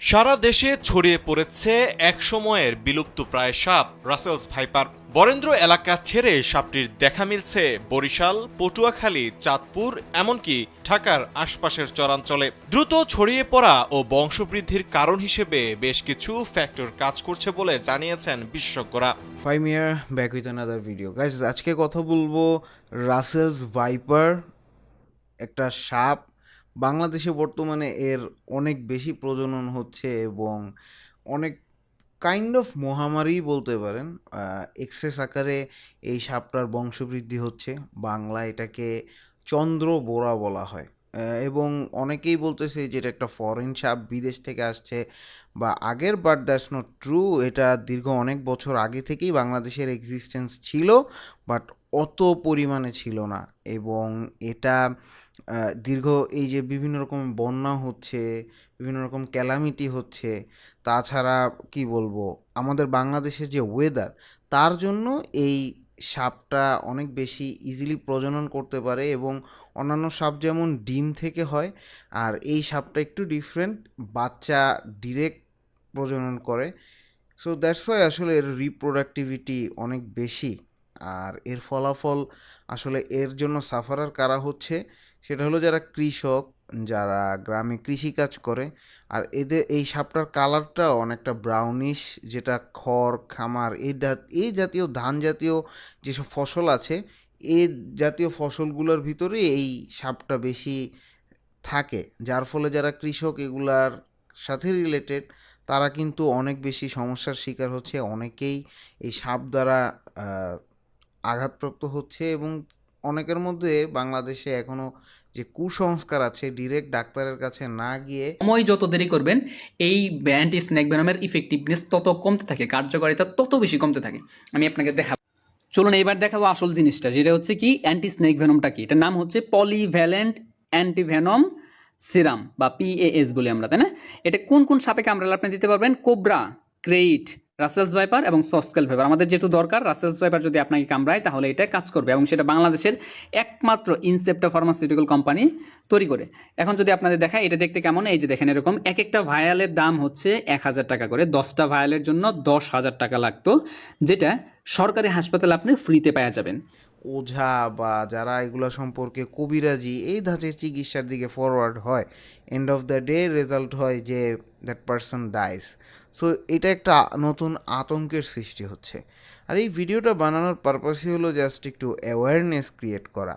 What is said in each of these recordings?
সারা দেশে ছড়িয়ে পড়েছে এক সময়ের বিলুপ্ত প্রায় সাপ, রাসেলস ভাইপার। বরেন্দ্র এলাকা ছেড়ে সাপটির দেখা মিলছে বরিশাল, পটুয়াখালী, চাঁদপুর, এমনকি ঢাকার আশপাশের চরাঞ্চলে। দ্রুত ছড়িয়ে পড়া ও বংশবৃদ্ধির কারণ হিসেবে বেশ কিছু ফ্যাক্টর কাজ করছে বলে জানিয়েছেন বিশেষজ্ঞরা। Five year back with another video guys আজকে কথা বলব রাসেলস ভাইপার, একটা সাপ বাংলাদেশে বর্তমানে এর অনেক বেশি প্রজনন হচ্ছে এবং অনেক কাইন্ড অফ মহামারী বলতে পারেন এক্সেস আকারে এই সাপটার বংশবৃদ্ধি হচ্ছে। বাংলা এটাকে চন্দ্র বোরা বলা হয়। এবং অনেকেই বলতেছে যে এটা একটা ফরেন সাপ, বিদেশ থেকে আসছে বা আগের বাট দ্যাটস নট ট্রু এটা দীর্ঘ অনেক বছর আগে থেকেই বাংলাদেশের এক্সিস্টেন্স ছিল বাট অত পরিমাণে ছিল না এবং এটা দীর্ঘ এই যে বিভিন্ন রকম বন্যা হচ্ছে, বিভিন্ন রকম ক্যালামিটি হচ্ছে, তাছাড়া কি বলব, আমাদের বাংলাদেশের যে ওয়েদার তার জন্য এই সাপটা অনেক বেশি ইজিলি প্রজনন করতে পারে এবং অন্যান্য সাপ যেমন ডিম থেকে হয়, আর এই সাপটা একটু ডিফারেন্ট বাচ্চা ডিরেক্ট প্রজনন করে। সো দ্যাটস ওয়াই আসলে এর রিপ্রোডাক্টিভিটি অনেক বেশি। আর এর ফলাফল আসলে এর জন্য সাফারার কারা হচ্ছে, সেটা হলো যারা কৃষক, যারা গ্রামে কৃষিকাজ করে, আর এদের এই সাপটার কালারটা অনেকটা ব্রাউনিশ যেটা খড়, খামার, এই এই জাতীয় ধান জাতীয় যেসব ফসল আছে এই জাতীয় ফসলগুলোর ভিতরে এই সাপটা বেশি থাকে। যার ফলে যারা কৃষক, এগুলার সাথে রিলেটেড তারা কিন্তু অনেক বেশি সমস্যার শিকার হচ্ছে। অনেকেই এই সাপ দ্বারা আঘাতপ্রাপ্ত হচ্ছে এবং অনেকের মধ্যে বাংলাদেশে এখনও যে কুসংস্কার আছে ডিরেক্ট ডাক্তারের কাছে না গিয়ে সময় যত দেরি করবেন, এই অ্যান্টি স্নেক ভেনমের ইফেক্টিভনেস তত কমতে থাকে, কার্যকারিতা তত বেশি কমতে থাকে। আমি আপনাকে দেখাবো চলুন এবার দেখাবো আসল জিনিসটা, যেটা হচ্ছে কি অ্যান্টি স্নেক ভেনমটা কি? এটার নাম হচ্ছে পলিভ্যালেন্ট অ্যান্টিভেনম সিরাম বা পিএএস বলি আমরা, তাই না? এটা কোন কোন সাপে কামড়ালে আপনি দিতে পারবেন? কোবরা ক্রেইট রাসেলস ভাইপার এবং সস্কেল ভাইপার আমাদের যেহেতু দরকার রাসেলস ভাইপার যদি আপনাকে কামড়ায়, তাহলে এটা কাজ করবে এবং সেটা বাংলাদেশের একমাত্র ইনসেপ্টা ফার্মাসিউটিক্যাল কোম্পানি তৈরি করে। এখন যদি আপনাদের দেখায়, এটা দেখতে কেমন? এই যে দেখেন এরকম এক একটা ভায়ালের দাম হচ্ছে এক হাজার টাকা করে। দশটা ভায়ালের জন্য দশ হাজার টাকা লাগতো, যেটা সরকারি হাসপাতালে আপনি ফ্রিতে পাওয়া যাবেন। ওঝা বা যারা এগুলো সম্পর্কে কবিরাজি, এই ধাঁচের চিকিৎসার দিকে ফরওয়ার্ড হয়। End of the day result হয় যে দ্যাট পারসন ডাইস সো এটা একটা নতুন আতঙ্কের সৃষ্টি হচ্ছে। আর এই ভিডিওটা বানানোর পারপাসই হলো জাস্ট একটু অ্যাওয়ারনেস ক্রিয়েট করা।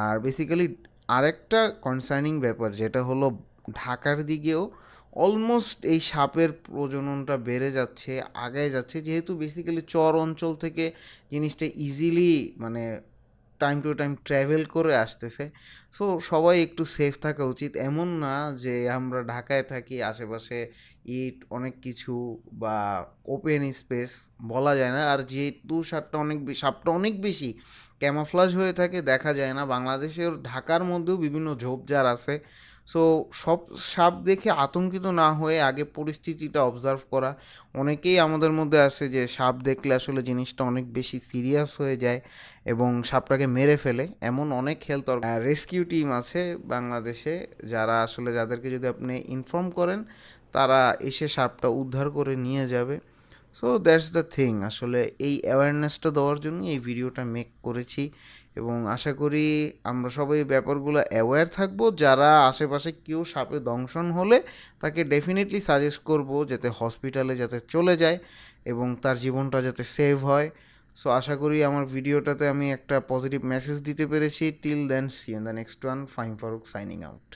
আর বেসিক্যালি আরেকটা কনসার্নিং ব্যাপার, যেটা হলো ঢাকার দিকেও অলমোস্ট এই সাপের প্রজননটা বেড়ে যাচ্ছে, আগায় যাচ্ছে। যেহেতু বেসিক্যালি চর অঞ্চল থেকে জিনিসটা ইজিলি মানে টাইম টু টাইম ট্র্যাভেল করে আসতেছে সো সবাই একটু সেফ থাকা উচিত। এমন না যে আমরা ঢাকায় থাকি, আশেপাশে ইট অনেক কিছু বা ওপেন স্পেস বলা যায় না। আর যেহেতু সাপটা অনেক সাপটা অনেক বেশি ক্যামাফ্লাজ হয়ে থাকে, দেখা যায় না। বাংলাদেশের ঢাকার মধ্যেও বিভিন্ন ঝোপঝাড় আছে সো সব, সাপ দেখে আতঙ্কিত না হয়ে আগে পরিস্থিতিটা অবজার্ভ করা। অনেকেই আমাদের মধ্যে আছে যে, সাপ দেখলে আসলে জিনিসটা অনেক বেশি সিরিয়াস হয়ে যায় এবং সাপটাকে মেরে ফেলে। এমন অনেক হেলথ রেস্কিউ টিম আছে বাংলাদেশে যারা আসলে যাদেরকে যদি আপনি ইনফর্ম করেন, তারা এসে সাপটা উদ্ধার করে নিয়ে যাবে। সো দ্যাটস দ্য থিং আসলে এই অ্যাওয়ারনেসটা দেওয়ার জন্য এই ভিডিওটা মেক করেছি। এবং আশা করি আমরা সবাই ব্যাপারগুলো অ্যাওয়্যার থাকব। যারা আশেপাশে কেউ সাপে দংশন হলে তাকে ডেফিনেটলি সাজেস্ট করব যাতে হসপিটালে যাতে চলে যায় এবং তার জীবনটা যাতে সেভ হয়। সো আশা করি আমার ভিডিওটাতে আমি একটা পজিটিভ মেসেজ দিতে পেরেছি। Till then see in the next one fine Faruk signing out